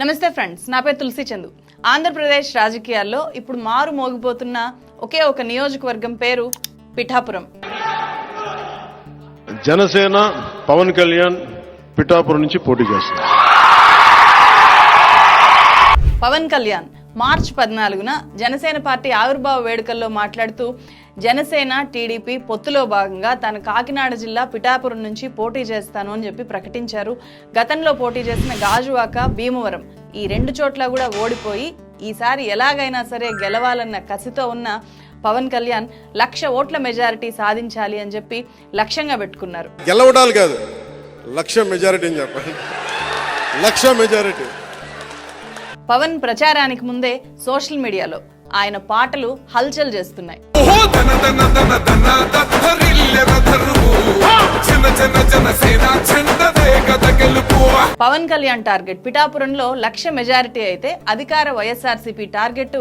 నమస్తే ఫ్రెండ్స్ నా పేరు తులసి చందు. ఆంధ్రప్రదేశ్ రాజకీయాల్లో ఇప్పుడు మారు మోగిపోతున్న ఒకే ఒక నియోజకవర్గం పేరు పిఠాపురం. జనసేన పవన్ కళ్యాణ్ పిఠాపురం నుంచి పోటీ చేస్తారు పవన్ కళ్యాణ్ మార్చ్ పద్నాలుగున జనసేన పార్టీ ఆవిర్భావ వేడుకల్లో మాట్లాడుతూ జనసేన టీడీపీ పొత్తులో భాగంగా తాను కాకినాడ జిల్లా పిఠాపురం నుంచి పోటీ చేస్తాను అని చెప్పి ప్రకటించారు. గతంలో పోటీ చేసిన గాజువాక భీమవరం ఈ రెండు చోట్ల కూడా ఓడిపోయి ఈసారి ఎలాగైనా సరే గెలవాలన్న కసితో ఉన్న పవన్ కళ్యాణ్ లక్ష ఓట్ల మెజారిటీ సాధించాలి అని చెప్పి లక్ష్యంగా పెట్టుకున్నారు. గెలవడాలు కాదు లక్ష మెజారిటీ అని చెప్పండి లక్ష మెజారిటీ. పవన్ ప్రచారానికి ముందే సోషల్ మీడియాలో ఆయన పాటలు హల్చల్ చేస్తున్నాయి. పవన్ కళ్యాణ్ టార్గెట్ పిఠాపురంలో లక్ష మెజారిటీ అయితే అధికార వైఎస్ఆర్సీపీ టార్గెట్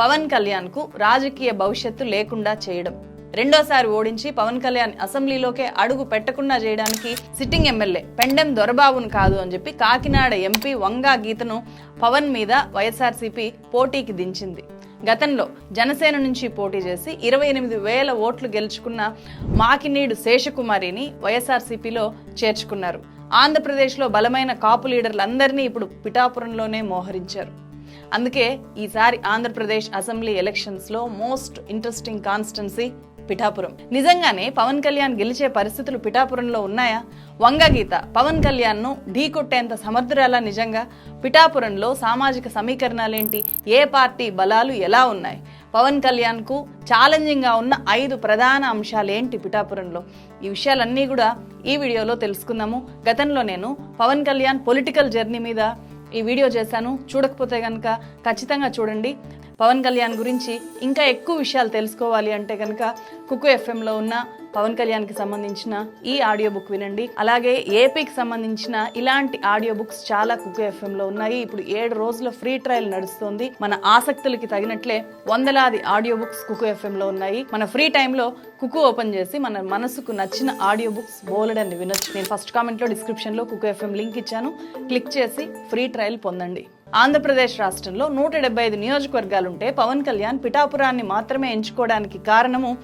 పవన్ కళ్యాణ్కు రాజకీయ భవిష్యత్తు లేకుండా చేయడం. రెండోసారి ఓడించి పవన్ కళ్యాణ్ అసెంబ్లీలోకే అడుగు పెట్టకుండా చేయడానికి సిట్టింగ్ ఎమ్మెల్యే పెండెం దొరబాబును కాదు అని చెప్పి కాకినాడ ఎంపీ వంగా గీతను పవన్ మీద వైఎస్ఆర్సీపీ పోటీకి దించింది. గతంలో జనసేన నుంచి పోటీ చేసి ఇరవై ఎనిమిది వేల ఓట్లు గెలుచుకున్న మాకినీడు శేషకుమారిని వైఎస్ఆర్సీపీలో చేర్చుకున్నారు. ఆంధ్రప్రదేశ్లో బలమైన కాపు లీడర్లందరినీ ఇప్పుడు పిఠాపురంలోనే మోహరించారు. అందుకే ఈసారి ఆంధ్రప్రదేశ్ అసెంబ్లీ ఎలక్షన్స్లో మోస్ట్ ఇంట్రెస్టింగ్ కాన్స్టెన్సీ పిఠాపురం. నిజంగానే పవన్ కళ్యాణ్ గెలిచే పరిస్థితులు పిఠాపురంలో ఉన్నాయా? వంగగీత పవన్ కళ్యాణ్ను ఢీకొట్టేంత సమర్థురాలా నిజంగా? పిఠాపురంలో సామాజిక సమీకరణాలేంటి? ఏ పార్టీ బలాలు ఎలా ఉన్నాయి? పవన్ కళ్యాణ్కు ఛాలెంజింగ్గా ఉన్న ఐదు ప్రధాన అంశాలు ఏంటి పిఠాపురంలో? ఈ విషయాలన్నీ కూడా ఈ వీడియోలో తెలుసుకుందాము. గతంలో నేను పవన్ కళ్యాణ్ పొలిటికల్ జర్నీ మీద ఈ వీడియో చేశాను. చూడకపోతే కనుక ఖచ్చితంగా చూడండి. పవన్ కళ్యాణ్ గురించి ఇంకా ఎక్కువ విషయాలు తెలుసుకోవాలి అంటే కనుక కుక్కు ఎఫ్ఎంలో ఉన్న పవన్ కళ్యాణ్కి సంబంధించిన ఈ ఆడియో బుక్ వినండి. అలాగే ఏపీకి సంబంధించిన ఇలాంటి ఆడియో బుక్స్ చాలా కుక్కు ఎఫ్ఎంలో ఉన్నాయి. ఇప్పుడు ఏడు రోజుల ఫ్రీ ట్రయల్ నడుస్తుంది. మన ఆసక్తులకి తగినట్లే వందలాది ఆడియో బుక్స్ కుక్కు ఎఫ్ఎంలో ఉన్నాయి. మన ఫ్రీ టైంలో కుక్కు ఓపెన్ చేసి మన మనసుకు నచ్చిన ఆడియో బుక్స్ బోలెడని వినొచ్చు. నేను ఫస్ట్ కామెంట్లో డిస్క్రిప్షన్లో కుక్కు ఎఫ్ఎం లింక్ ఇచ్చాను. క్లిక్ చేసి ఫ్రీ ట్రయల్ పొందండి. ఆంధ్రప్రదేశ్ రాష్ట్రంలో నూట డెబ్బై ఐదు నియోజకవర్గాలుంటే పవన్ కళ్యాణ్ పిఠాపురాన్ని మాత్రమే ఎంచుకోవడానికి కారణము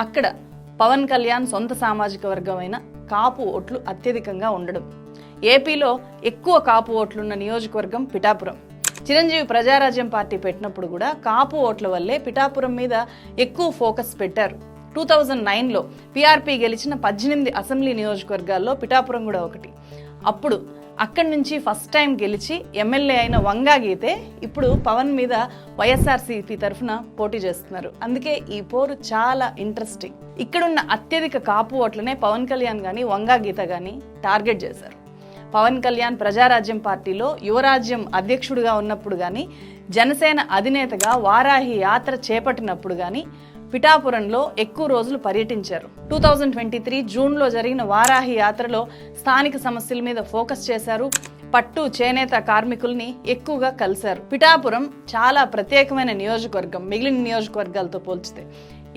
అక్కడ పవన్ కళ్యాణ్ సొంత సామాజిక వర్గమైన కాపు ఓట్లు అత్యధికంగా ఉండడం. ఏపీలో ఎక్కువ కాపు ఓట్లున్న నియోజకవర్గం పిఠాపురం. చిరంజీవి ప్రజారాజ్యం పార్టీ పెట్టినప్పుడు కూడా కాపు ఓట్ల వల్లే పిఠాపురం మీద ఎక్కువ ఫోకస్ పెట్టారు. టూ థౌజండ్ నైన్లో పీఆర్పీ గెలిచిన పద్దెనిమిది అసెంబ్లీ నియోజకవర్గాల్లో పిఠాపురం కూడా ఒకటి. అప్పుడు అక్కడి నుంచి ఫస్ట్ టైం గెలిచి ఎమ్మెల్యే అయిన వంగా గీతే ఇప్పుడు పవన్ మీద వైఎస్ఆర్సీపీ తరఫున పోటీ చేస్తున్నారు. అందుకే ఈ పోరు చాలా ఇంట్రెస్టింగ్ ఇక్కడున్న అత్యధిక కాపు ఓట్లనే పవన్ కళ్యాణ్ కానీ వంగా గీత కానీ టార్గెట్ చేశారు. పవన్ కళ్యాణ్ ప్రజారాజ్యం పార్టీలో యువరాజ్యం అధ్యక్షుడిగా ఉన్నప్పుడు కానీ జనసేన అధినేతగా వారాహి యాత్ర చేపట్టినప్పుడు కానీ పిఠాపురంలో ఎక్కువ రోజులు పర్యటించారు. టూ థౌజండ్ ట్వంటీ త్రీ జూన్లో జరిగిన వారాహి యాత్రలో స్థానిక సమస్యల మీద ఫోకస్ చేశారు. పట్టు చేనేత కార్మికుల్ని ఎక్కువగా కలిశారు. పిఠాపురం చాలా ప్రత్యేకమైన నియోజకవర్గం మిగిలిన నియోజకవర్గాలతో పోల్చితే.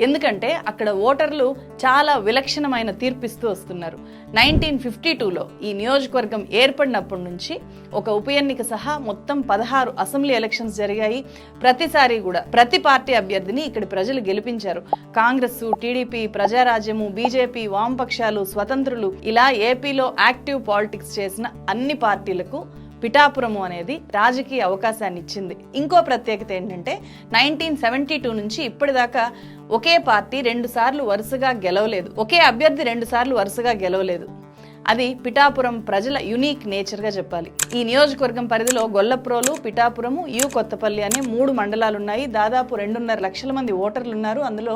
ఎందుకంటే అక్కడ ఓటర్లు చాలా విలక్షణమైన తీర్పిస్తూ వస్తున్నారు. నైన్టీన్ ఫిఫ్టీ టూలో ఈ నియోజకవర్గం ఏర్పడినప్పటి నుంచి ఒక ఉప ఎన్నిక సహా మొత్తం పదహారు అసెంబ్లీ ఎలక్షన్స్ జరిగాయి. ప్రతిసారి కూడా ప్రతి పార్టీ అభ్యర్థిని ఇక్కడ ప్రజలు గెలిపించారు. కాంగ్రెస్ టీడీపీ ప్రజారాజ్యము బీజేపీ వామపక్షాలు స్వతంత్రులు ఇలా ఏపీలో యాక్టివ్ పాలిటిక్స్ చేసిన అన్ని పార్టీలకు పిఠాపురము అనేది రాజకీయ అవకాశాన్ని ఇచ్చింది. ఇంకో ప్రత్యేకత ఏంటంటే నైన్టీన్ సెవెంటీ టూ నుంచి ఇప్పటిదాకా ఒకే పార్టీ రెండు సార్లు వరుసగా గెలవలేదు. ఒకే అభ్యర్థి రెండు సార్లు వరుసగా గెలవలేదు. అది పిఠాపురం ప్రజల యునీక్ నేచర్గా చెప్పాలి. ఈ నియోజకవర్గం పరిధిలో గొల్లప్రోలు పిఠాపురము యు కొత్తపల్లి అనే మూడు మండలాలు ఉన్నాయి దాదాపు రెండున్నర లక్షల మంది ఓటర్లు ఉన్నారు. అందులో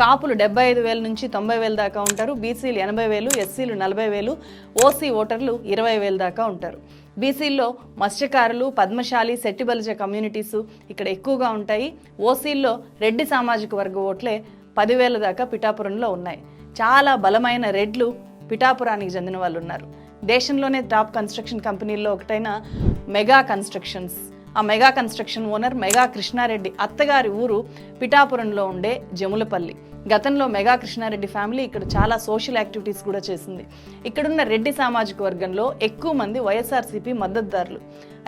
కాపులు డెబ్బై ఐదు వేల నుంచి తొంభై వేల దాకా ఉంటారు. బీసీలు ఎనభై వేలు ఎస్సీలు నలభై వేలు ఓసీ ఓటర్లు ఇరవై వేల దాకా ఉంటారు. బీసీల్లో మత్స్యకారులు పద్మశాలి సెట్టిబలిజ కమ్యూనిటీసు ఇక్కడ ఎక్కువగా ఉంటాయి. ఓసీల్లో రెడ్డి సామాజిక వర్గ ఓట్లే పదివేల దాకా పిఠాపురంలో ఉన్నాయి. చాలా బలమైన రెడ్లు పిఠాపురానికి చెందిన వాళ్ళు ఉన్నారు. దేశంలోనే టాప్ కన్స్ట్రక్షన్ కంపెనీల్లో ఒకటైన మెగా కన్స్ట్రక్షన్స్. ఆ Mega construction owner Mega Krishna Reddy అత్తగారి ఊరు పిఠాపురంలో ఉండే జములపల్లి. గతంలో మెగా కృష్ణారెడ్డి ఫ్యామిలీ ఇక్కడ చాలా సోషల్ యాక్టివిటీస్ కూడా చేసింది. ఇక్కడున్న రెడ్డి సామాజిక వర్గంలో ఎక్కువ మంది వైఎస్ఆర్సీపీ మద్దతుదారులు.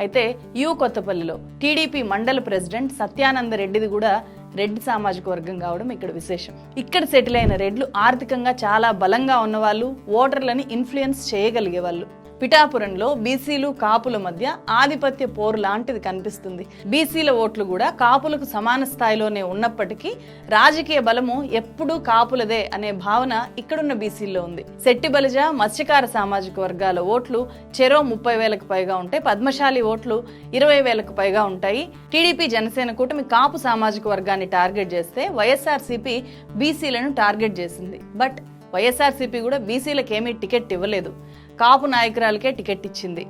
అయితే యు కొత్తపల్లిలో టీడీపీ మండల ప్రెసిడెంట్ సత్యానంద రెడ్డిది కూడా రెడ్డి సామాజిక వర్గం కావడం ఇక్కడ విశేషం. ఇక్కడ సెటిల్ అయిన రెడ్లు ఆర్థికంగా చాలా బలంగా ఉన్నవాళ్ళు ఓటర్లని ఇన్ఫ్లుయెన్స్ చేయగలిగే వాళ్ళు పిఠాపురంలో బీసీలు కాపుల మధ్య ఆధిపత్య పోరు లాంటిది కనిపిస్తుంది. బీసీల ఓట్లు కూడా కాపులకు సమాన స్థాయిలోనే ఉన్నప్పటికీ రాజకీయ బలము ఎప్పుడూ కాపులదే అనే భావన ఇక్కడున్న బీసీల్లో ఉంది. శెట్టి బలిజ మత్స్యకార సామాజిక వర్గాల ఓట్లు చెరో ముప్పై వేలకు పైగా ఉంటే పద్మశాలి ఓట్లు ఇరవై వేలకు పైగా ఉంటాయి. టీడీపీ జనసేన కూటమి కాపు సామాజిక వర్గాన్ని టార్గెట్ చేస్తే వైఎస్ఆర్సీపీ బీసీలను టార్గెట్ చేసింది. బట్ వైఎస్ఆర్సీపీ కూడా బీసీలకేమీ టికెట్ ఇవ్వలేదు. కాపు నాయకురాలకే టికెట్ ఇచ్చింది.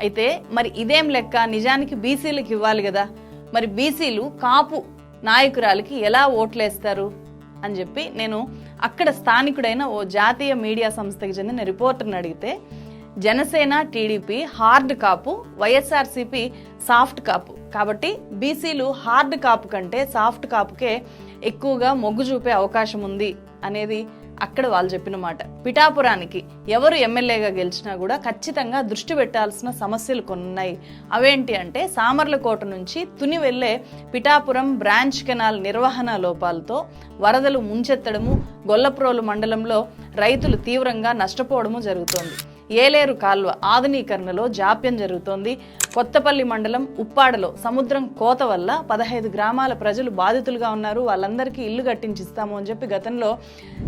అయితే మరి ఇదేం లెక్క? నిజానికి బీసీలకు ఇవ్వాలి కదా. మరి బీసీలు కాపు నాయకురాలకి ఎలా ఓట్లేస్తారు? అని చెప్పి నేను అక్కడ స్థానికుడైన ఓ జాతీయ మీడియా సంస్థకి చెందిన రిపోర్టర్ని అడిగితే Janasena TDP hard Kapu YSRCP soft Kapu. కాబట్టి బీసీలు హార్డ్ కాపు కంటే సాఫ్ట్ కాపుకే ఎక్కువగా మొగ్గు చూపే అవకాశం ఉంది అనేది అక్కడ వాళ్ళు చెప్పిన మాట. పిఠాపురానికి ఎవరు ఎమ్మెల్యేగా గెలిచినా కూడా ఖచ్చితంగా దృష్టి పెట్టాల్సిన సమస్యలు కొన్ని ఉన్నాయి అవేంటి అంటే సామర్లకోట నుంచి తుని వెళ్ళే పిఠాపురం బ్రాంచ్ కెనాల్ నిర్వహణ లోపాలతో వరదలు ముంచెత్తడము గొల్లప్రోలు మండలంలో రైతులు తీవ్రంగా నష్టపోవడము జరుగుతోంది. ఏలేరు కాల్వ ఆధునీకరణలో జాప్యం జరుగుతోంది. కొత్తపల్లి మండలం ఉప్పాడలో సముద్రం కోత వల్ల పదహైదు గ్రామాల ప్రజలు బాధితులుగా ఉన్నారు. వాళ్ళందరికీ ఇల్లు కట్టించిస్తాము అని చెప్పి గతంలో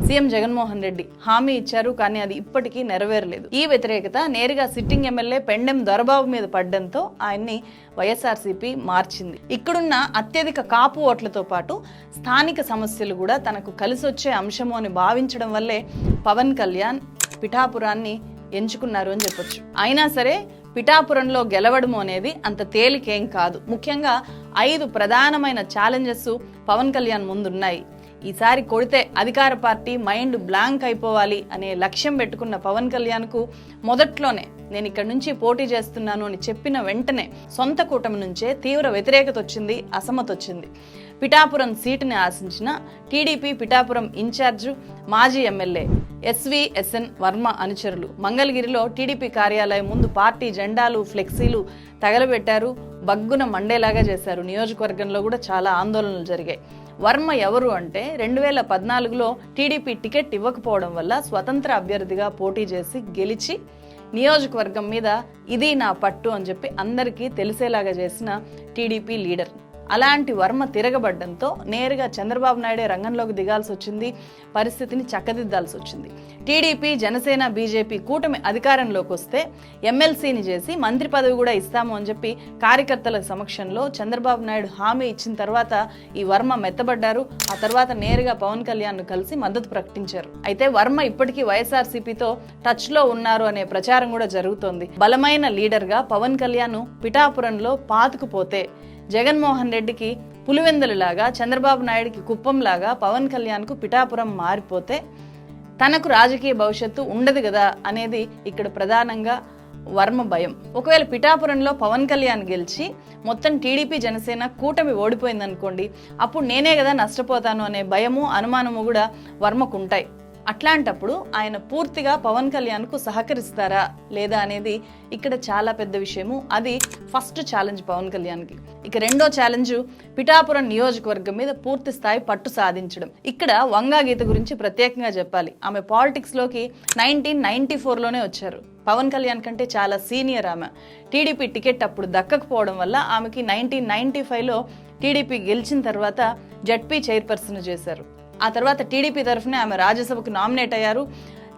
సీఎం జగన్మోహన్ రెడ్డి హామీ ఇచ్చారు. కానీ అది ఇప్పటికీ నెరవేరలేదు. ఈ వ్యతిరేకత నేరుగా సిట్టింగ్ ఎమ్మెల్యే పెండెం దొరబాబు మీద పడ్డంతో ఆయన్ని వైఎస్ఆర్సీపీ మార్చింది. ఇక్కడున్న అత్యధిక కాపు ఓట్లతో పాటు స్థానిక సమస్యలు కూడా తనకు కలిసొచ్చే అంశము అని భావించడం వల్లే పవన్ కళ్యాణ్ పిఠాపురాన్ని ఎంచుకున్నారు అని చెప్పొచ్చు. అయినా సరే పిఠాపురంలో గెలవడము అనేది అంత తేలికేం కాదు. ముఖ్యంగా ఐదు ప్రధానమైన ఛాలెంజెస్ పవన్ కళ్యాణ్ ముందున్నాయి. ఈసారి కొడితే అధికార పార్టీ మైండ్ బ్లాంక్ అయిపోవాలి అనే లక్ష్యం పెట్టుకున్న పవన్ కళ్యాణ్కు మొదట్లోనే నేను ఇక్కడ నుంచి పోటీ చేస్తున్నాను అని చెప్పిన వెంటనే సొంత కూటమి నుంచే తీవ్ర వ్యతిరేకత వచ్చింది అసమతొచ్చింది వచ్చింది పిఠాపురం సీటుని ఆశించిన టీడీపీ పిఠాపురం ఇన్ఛార్జు మాజీ ఎమ్మెల్యే ఎస్విఎస్ఎన్ వర్మ అనుచరులు. మంగళగిరిలో టీడీపీ కార్యాలయం ముందు పార్టీ జెండాలు ఫ్లెక్సీలు తగలబెట్టారు. బగ్గున మండేలాగా చేశారు. నియోజకవర్గంలో కూడా చాలా ఆందోళనలు జరిగాయి. వర్మ ఎవరు అంటే రెండు వేల పద్నాలుగులో టీడీపీ టికెట్ ఇవ్వకపోవడం వల్ల స్వతంత్ర అభ్యర్థిగా పోటీ చేసి గెలిచి నియోజకవర్గం మీద ఇది నా పట్టు అని చెప్పి అందరికీ తెలిసేలాగా చేసిన టీడీపీ లీడర్. అలాంటి వర్మ తిరగబడ్డంతో నేరుగా చంద్రబాబు నాయుడే రంగంలోకి దిగాల్సి వచ్చింది పరిస్థితిని చక్కదిద్దాల్సి వచ్చింది. టీడీపీ జనసేన బీజేపీ కూటమి అధికారంలోకి వస్తే ఎమ్మెల్సీని చేసి మంత్రి పదవి కూడా ఇస్తాము అని చెప్పి కార్యకర్తల సమక్షంలో చంద్రబాబు నాయుడు హామీ ఇచ్చిన తర్వాత ఈ వర్మ మెత్తబడ్డారు. ఆ తర్వాత నేరుగా పవన్ కళ్యాణ్ కలిసి మద్దతు ప్రకటించారు. అయితే వర్మ ఇప్పటికీ వైఎస్ఆర్సీపీతో టచ్లో ఉన్నారు అనే ప్రచారం కూడా జరుగుతోంది. బలమైన లీడర్గా పవన్ కళ్యాణ్ పిఠాపురంలో పాతుకుపోతే జగన్మోహన్ రెడ్డికి పులివెందులలాగా చంద్రబాబు నాయుడికి కుప్పంలాగా పవన్ కళ్యాణ్కు పిఠాపురం మారిపోతే తనకు రాజకీయ భవిష్యత్తు ఉండదు కదా అనేది ఇక్కడ ప్రధానంగా వర్మ భయం. ఒకవేళ పిఠాపురంలో పవన్ కళ్యాణ్ గెలిచి మొత్తం టీడీపీ జనసేన కూటమి ఓడిపోయిందనుకోండి అప్పుడు నేనే కదా నష్టపోతాను అనే భయము అనుమానము కూడా వర్మకు ఉంటాయి. అట్లాంటప్పుడు ఆయన పూర్తిగా పవన్ కళ్యాణ్కు సహకరిస్తారా లేదా అనేది ఇక్కడ చాలా పెద్ద విషయము. అది ఫస్ట్ ఛాలెంజ్ పవన్ కళ్యాణ్కి. ఇక రెండో ఛాలెంజ్ పిఠాపురం నియోజకవర్గం మీద పూర్తి స్థాయి పట్టు సాధించడం. ఇక్కడ వంగా గీత గురించి ప్రత్యేకంగా చెప్పాలి. ఆమె పాలిటిక్స్లోకి నైన్టీన్ నైన్టీ ఫోర్లోనే వచ్చారు. పవన్ కళ్యాణ్ కంటే చాలా సీనియర్ ఆమె. టీడీపీ టికెట్ అప్పుడు దక్కకపోవడం వల్ల ఆమెకి నైన్టీన్ నైన్టీ ఫైవ్లో టీడీపీ గెలిచిన తర్వాత జడ్పీ చైర్పర్సన్ చేశారు. ఆ తర్వాత టీడీపీ తరఫున ఆమె రాజ్యసభకు నామినేట్ అయ్యారు.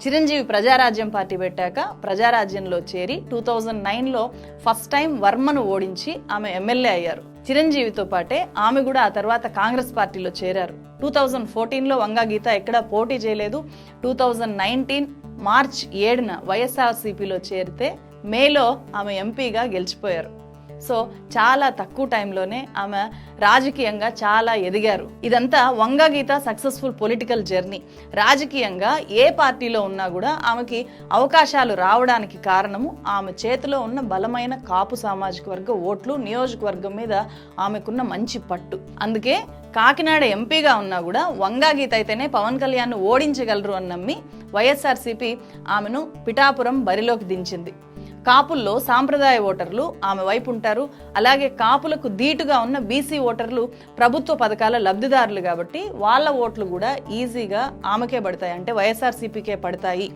చిరంజీవి ప్రజారాజ్యం పార్టీ పెట్టాక ప్రజారాజ్యంలో చేరి టూ థౌజండ్ నైన్లో ఫస్ట్ టైం వర్మను ఓడించి ఆమె ఎమ్మెల్యే అయ్యారు. చిరంజీవితో పాటే ఆమె కూడా ఆ తర్వాత కాంగ్రెస్ పార్టీలో చేరారు. టూ థౌజండ్ ఫోర్టీన్లో వంగా గీత ఎక్కడా పోటీ చేయలేదు. టూ థౌజండ్ నైన్టీన్ మార్చ్ ఏడున వైఎస్ఆర్సీపీలో చేరితే మేలో ఆమె ఎంపీగా గెలిచిపోయారు. సో చాలా తక్కువ టైంలోనే ఆమె రాజకీయంగా చాలా ఎదిగారు. ఇదంతా వంగగీత సక్సెస్ఫుల్ పొలిటికల్ జర్నీ. రాజకీయంగా ఏ పార్టీలో ఉన్నా కూడా ఆమెకి అవకాశాలు రావడానికి కారణము ఆమె చేతిలో ఉన్న బలమైన కాపు సామాజిక వర్గ ఓట్లు నియోజకవర్గం మీద ఆమెకున్న మంచి పట్టు. అందుకే కాకినాడ ఎంపీగా ఉన్నా కూడా వంగా గీత అయితేనే పవన్ కళ్యాణ్ ఓడించగలరు అని నమ్మి వైఎస్ఆర్సీపీ ఆమెను పిఠాపురం బరిలోకి దించింది. కాపుల్లో సాంప్రదాయ ఓటర్లు ఆమె వైపు ఉంటారు. అలాగే కాపులకు ధీటుగా ఉన్న బీసీ ఓటర్లు ప్రభుత్వ పథకాల లబ్ధిదారులు కాబట్టి వాళ్ళ ఓట్లు కూడా ఈజీగా ఆమెకే పడతాయి. అంటే వైఎస్ఆర్సీపీకే పడతాయి.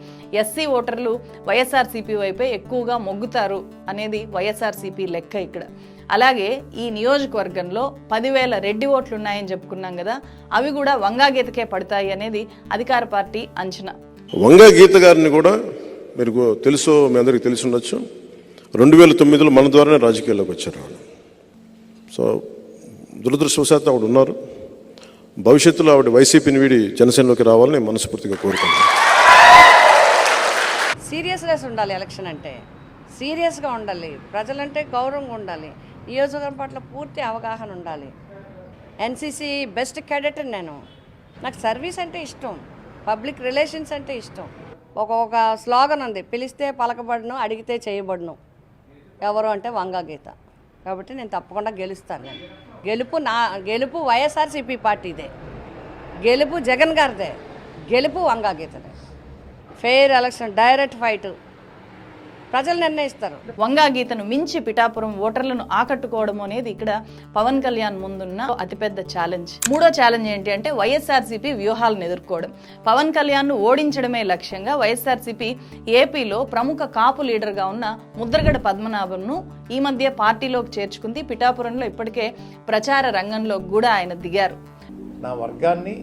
ఎస్సీ ఓటర్లు వైఎస్ఆర్సీపీ వైపే ఎక్కువగా మొగ్గుతారు అనేది వైఎస్ఆర్సీపీ లెక్క ఇక్కడ. అలాగే ఈ నియోజకవర్గంలో పదివేల రెడ్డి ఓట్లు ఉన్నాయని చెప్పుకున్నాం కదా అవి కూడా వంగాగీతకే పడతాయి అనేది అధికార పార్టీ అంచనా. వంగాగీత గారిని కూడా మీరు తెలుసు మీ అందరికీ తెలిసి ఉండొచ్చు. రెండు వేల తొమ్మిదిలో మన ద్వారానే రాజకీయాల్లోకి వచ్చారు ఆవిడ. సో దురదృష్టవశాత్తు ఆవిడ ఉన్నారు. భవిష్యత్తులో ఆవిడ వైసీపీని వీడి జనసేనలోకి రావాలని మనస్ఫూర్తిగా కోరుకుంటున్నాను. సీరియస్నెస్ ఉండాలి ఎలక్షన్ అంటే. సీరియస్గా ఉండాలి. ప్రజలంటే గౌరవంగా ఉండాలి. నియోజకవర్గం పట్ల పూర్తి అవగాహన ఉండాలి. ఎన్సీసీ బెస్ట్ క్యాడెట్ నేను. నాకు సర్వీస్ అంటే ఇష్టం. పబ్లిక్ రిలేషన్స్ అంటే ఇష్టం. ఒక్కొక్క స్లోగన్ ఉంది పిలిస్తే పలకబడను అడిగితే చేయబడను. ఎవరు అంటే వంగా గీత. కాబట్టి నేను తప్పకుండా గెలుస్తాను నేను. గెలుపు నా గెలుపు వైఎస్ఆర్సీపీ పార్టీదే గెలుపు జగన్ గారిదే. గెలుపు Vanga గీతదే. Fair election direct fight. ప్రజలు నిర్ణయిస్తారు. వంగా గీతను మించి పిఠాపురం ఓటర్లను ఆకట్టుకోవడం అనేది ఇక్కడ పవన్ కళ్యాణ్ ముందున్న అతిపెద్ద ఛాలెంజ్ మూడో ఛాలెంజ్ ఏంటి అంటే వైఎస్ఆర్సీపీ వ్యూహాలను ఎదుర్కోవడం. పవన్ కళ్యాణ్ను ఓడించడమే లక్ష్యంగా వైఎస్ఆర్సీపీ ఏపీలో ప్రముఖ కాపు లీడర్గా ఉన్న ముద్రగడ పద్మనాభంను ఈ మధ్య పార్టీలోకి చేర్చుకుంది. పిఠాపురంలో ఇప్పటికే ప్రచార రంగంలో కూడా ఆయన దిగారు. నా వర్గాన్ని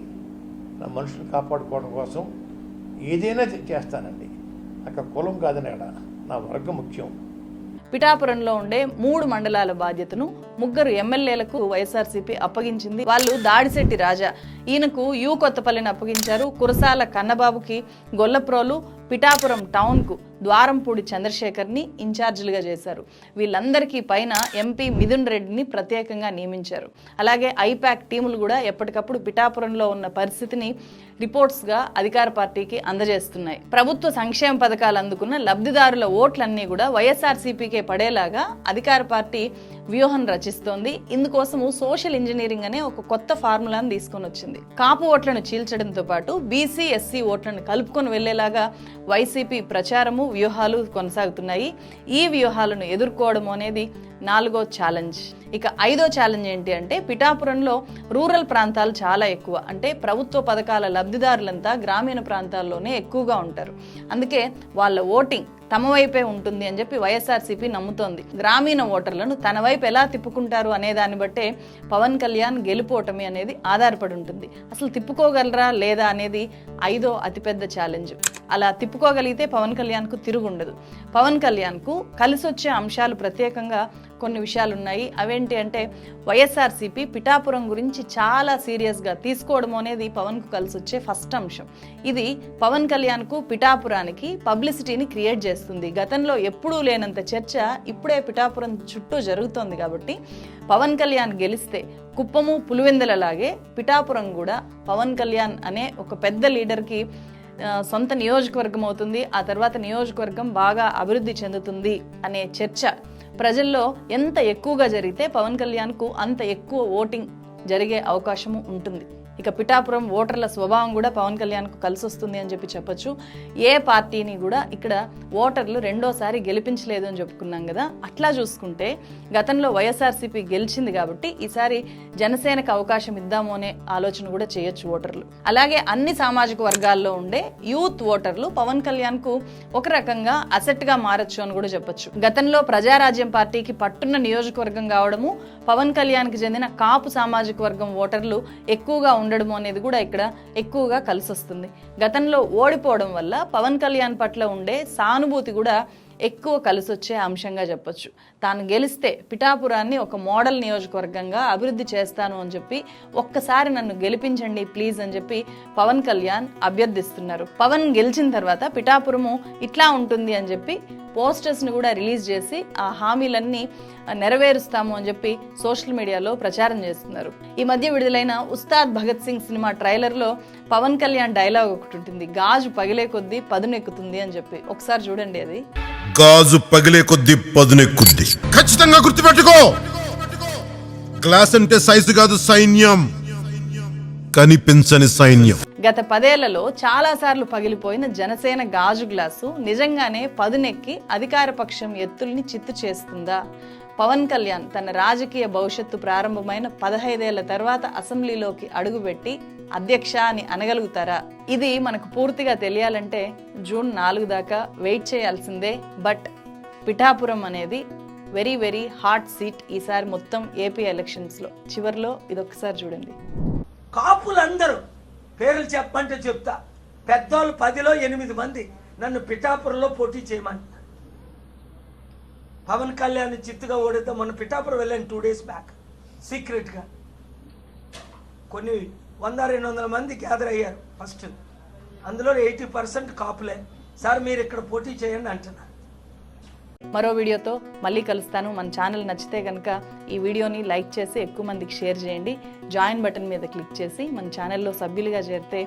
నా మనుషులు కాపాడుకోవడం కోసం ఏదైనా చేస్తానండి. అక్కడ కులం కాదని అక్కడ నా వర్గం ముఖ్యం పిఠాపురంలో ఉండే మూడు మండలాల బాధ్యతను ముగ్గురు ఎమ్మెల్యేలకు వైఎస్ఆర్సీపీ అప్పగించింది. వాళ్ళు దాడిశెట్టి రాజా. ఈయనకు యు కొత్తపల్లిని అప్పగించారు. కురసాల కన్నబాబుకి గొల్లప్రోలు పిఠాపురం టౌన్కు ద్వారంపూడి చంద్రశేఖర్ని ఇన్ఛార్జీలుగా చేశారు. వీళ్ళందరికీ పైన ఎంపీ మిథున్ రెడ్డిని ప్రత్యేకంగా నియమించారు. అలాగే ఐపాక్ టీములు కూడా ఎప్పటికప్పుడు పిఠాపురంలో ఉన్న పరిస్థితిని రిపోర్ట్స్గా అధికార పార్టీకి అందజేస్తున్నాయి. ప్రభుత్వ సంక్షేమ పథకాలు అందుకున్న లబ్ధిదారుల ఓట్లన్నీ కూడా వైఎస్ఆర్సీపీకే పడేలాగా అధికార పార్టీ వ్యూహం రచిస్తోంది. ఇందుకోసము సోషల్ ఇంజనీరింగ్ అనే ఒక కొత్త ఫార్ములాను తీసుకొని వచ్చింది. కాపు ఓట్లను చీల్చడంతో పాటు బీసీ ఎస్సీ ఓట్లను కలుపుకొని వెళ్ళేలాగా వైసీపీ ప్రచారము వ్యూహాలు కొనసాగుతున్నాయి. ఈ వ్యూహాలను ఎదుర్కోవడం అనేది నాలుగో ఛాలెంజ్ ఇక ఐదో ఛాలెంజ్ ఏంటి అంటే పిఠాపురంలో రూరల్ ప్రాంతాలు చాలా ఎక్కువ. అంటే ప్రభుత్వ పథకాల లబ్ధిదారులంతా గ్రామీణ ప్రాంతాల్లోనే ఎక్కువగా ఉంటారు. అందుకే వాళ్ళ ఓటింగ్ తమ వైపే ఉంటుంది అని చెప్పి వైఎస్ఆర్సీపీ నమ్ముతోంది. గ్రామీణ ఓటర్లను తన వైపు ఎలా తిప్పుకుంటారు అనే దాన్ని బట్టే పవన్ కళ్యాణ్ గెలుపోటమి అనేది ఆధారపడి ఉంటుంది. అసలు తిప్పుకోగలరా లేదా అనేది ఐదో అతిపెద్ద ఛాలెంజ్ అలా తిప్పుకోగలిగితే పవన్ కళ్యాణ్కు తిరుగుండదు. పవన్ కళ్యాణ్కు కలిసొచ్చే అంశాలు ప్రత్యేకంగా కొన్ని విషయాలు ఉన్నాయి అవేంటి అంటే వైఎస్ఆర్సీపీ పిఠాపురం గురించి చాలా సీరియస్గా తీసుకోవడం అనేది పవన్కు కలిసి వచ్చే ఫస్ట్ అంశం. ఇది పవన్ కళ్యాణ్కు పిఠాపురానికి పబ్లిసిటీని క్రియేట్ చేస్తుంది. గతంలో ఎప్పుడూ లేనంత చర్చ ఇప్పుడే పిఠాపురం చుట్టూ జరుగుతోంది కాబట్టి పవన్ కళ్యాణ్ గెలిస్తే కుప్పము పులివెందులలాగే పిఠాపురం కూడా పవన్ కళ్యాణ్ అనే ఒక పెద్ద లీడర్కి సొంత నియోజకవర్గం అవుతుంది. ఆ తర్వాత నియోజకవర్గం బాగా అభివృద్ధి చెందుతుంది అనే చర్చ ప్రజల్లో ఎంత ఎక్కువగా జరిగితే పవన్ కళ్యాణ్కు అంత ఎక్కువ ఓటింగ్ జరిగే అవకాశము ఉంటుంది. ఇక పిఠాపురం ఓటర్ల స్వభావం కూడా పవన్ కళ్యాణ్కు కలిసి వస్తుంది అని చెప్పి చెప్పొచ్చు. ఏ పార్టీని కూడా ఇక్కడ ఓటర్లు రెండోసారి గెలిపించలేదు అని చెప్పుకున్నాం కదా. అట్లా చూసుకుంటే గతంలో వైఎస్ఆర్సీపీ గెలిచింది కాబట్టి ఈసారి జనసేనకు అవకాశం ఇద్దాము అనే ఆలోచన కూడా చేయొచ్చు ఓటర్లు. అలాగే అన్ని సామాజిక వర్గాల్లో ఉండే యూత్ ఓటర్లు పవన్ కళ్యాణ్కు ఒక రకంగా అసెట్గా మారచ్చు అని కూడా చెప్పొచ్చు. గతంలో ప్రజారాజ్యం పార్టీకి పట్టున్న నియోజకవర్గం కావడము పవన్ కళ్యాణ్కి చెందిన కాపు సామాజిక వర్గం ఓటర్లు ఎక్కువగా ఉండడము అనేది కూడా ఇక్కడ ఎక్కువగా కలిసి వస్తుంది గతంలో ఓడిపోవడం వల్ల పవన్ కళ్యాణ్ పట్ల ఉండే సానుభూతి కూడా ఎక్కువ కలిసి వచ్చే అంశంగా చెప్పొచ్చు. తాను గెలిస్తే పిఠాపురాన్ని ఒక మోడల్ నియోజకవర్గంగా అభివృద్ధి చేస్తాను అని చెప్పి ఒక్కసారి నన్ను గెలిపించండి ప్లీజ్ అని చెప్పి పవన్ కళ్యాణ్ అభ్యర్థిస్తున్నారు. పవన్ గెలిచిన తర్వాత పిఠాపురము ఇట్లా ఉంటుంది అని చెప్పి పోస్టర్స్ని కూడా రిలీజ్ చేసి ఆ హామీలన్నీ నెరవేరుస్తాము అని చెప్పి సోషల్ మీడియాలో ప్రచారం చేస్తున్నారు. ఈ మధ్య విడుదలైన ఉస్తాద్ భగత్ సింగ్ సినిమా ట్రైలర్లో పవన్ కళ్యాణ్ డైలాగ్ ఒకటి ఉంటుంది గాజు పగిలే కొద్దీ పదునెక్కుతుంది అని చెప్పి. ఒకసారి చూడండి అది. గాజు పగిలే కొద్ది పదునెక్కుద్ది ఖచ్చితంగా గుర్తుపెట్టుకో! గ్లాస్ అంటే సైజు కాదు సైన్యం. కనిపించని సైన్యం. గత పదేళ్ళలో చాలాసార్లు పగిలిపోయిన జనసేన గాజు గ్లాసు నిజంగానే పదునెక్కి అధికారపక్షం ఎత్తుల్ని చిత్తు చేస్తుందా? పవన్ కళ్యాణ్ తన రాజకీయ భవిష్యత్తు ప్రారంభమైన పదహైదేళ్ళ తర్వాత అసెంబ్లీలోకి అడుగుపెట్టి అధ్యక్ష అని అనగలుగుతారా? ఇది మనకు పూర్తిగా తెలియాలంటే జూన్ నాలుగు దాకా వెయిట్ చేయాల్సిందే. బట్ పిఠాపురం అనేది వెరీ వెరీ హాట్ సీట్ ఈసారి మొత్తం ఏపీ ఎలక్షన్స్లో. చివరిలో ఇదొకసారి చూడండి. కాపులందరూ పేర్లు చెప్పమంటే చెప్తా. పెద్దోళ్ళు పదిలో ఎనిమిది మంది నన్ను పిఠాపురంలో పోటీ చేయమని. పవన్ కళ్యాణ్ చిత్తుగా ఓడితే మొన్న పిఠాపురం వెళ్ళాను టూ డేస్ బ్యాక్ సీక్రెట్గా కొన్ని వంద రెండు వందల మంది గ్యాదర్ అయ్యారు ఫస్ట్ అందులో ఎయిటీ పర్సెంట్ కాపులే. సార్ మీరు ఇక్కడ పోటీ చేయండి అంటున్నారు మరో వీడియోతో మళ్ళీ కలుస్తాను. మన ఛానల్ నచ్చితే కనుక ఈ వీడియోని లైక్ చేసి ఎక్కువ మందికి షేర్ చేయండి. జాయిన్ బటన్ మీద క్లిక్ చేసి మన ఛానల్లో సభ్యులుగా చేరితే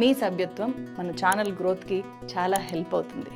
మీ సభ్యత్వం మన ఛానల్ గ్రోత్కి చాలా హెల్ప్ అవుతుంది.